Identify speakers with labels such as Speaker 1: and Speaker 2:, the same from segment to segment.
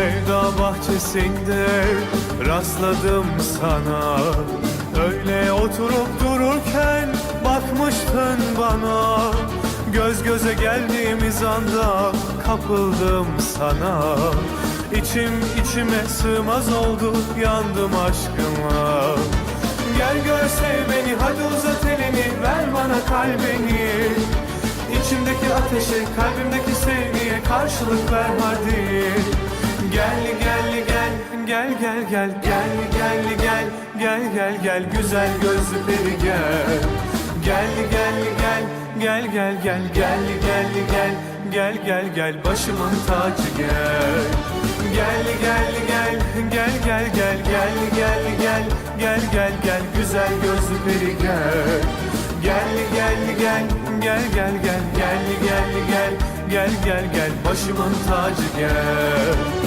Speaker 1: Sevda bahçesinde rastladım sana. Öyle oturup dururken bakmıştın bana. Göz göze geldiğimiz anda kapıldım sana. İçim içime sığmaz oldu yandım aşkıma. Gel gör sev beni hadi uzat elini ver bana kalbini. İçimdeki ateşe kalbimdeki sevgiye karşılık ver hadi Gel gel gel gel gel gel gel gel gel gel gel gel güzel gözlü peri gel Gel gel gel gel gel gel gel gel gel gel gel gel başımın tacı gel Gel gel gel gel gel gel gel gel gel gel gel gel güzel gözlü peri gel Gel gel gel gel gel gel gel gel gel gel gel gel başımın tacı gel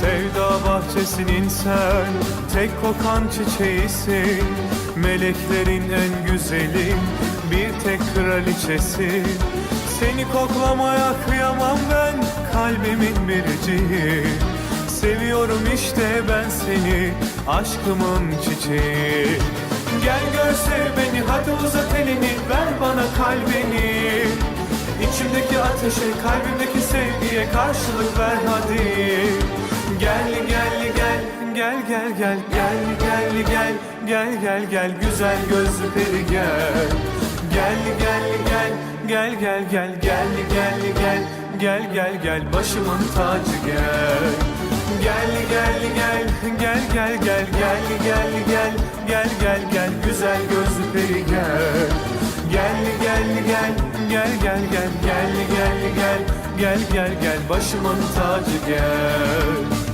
Speaker 1: Sevda bahçesinin sen Tek kokan çiçeğisin. Meleklerin en güzeli Bir tek kraliçesi. Seni koklamaya kıyamam ben Kalbimin biriciği. Seviyorum işte ben seni Aşkımın çiçeği. Gel gör sev beni hadi uzat elini Ver bana kalbini. İçimdeki ateşe, kalbimdeki sevgiye karşılık ver hadi. Gel gel gel gel güzel gözlü peri gel. Gel gel gel gel gel gel gel gel gel gel gel gel başımın tacı gel. Gel gel gel gel gel gel gel gel gel gel gel gel güzel gözlü peri gel. Gel gel gel gel gel gel gel gel gel gel gel gel başımın tacı gel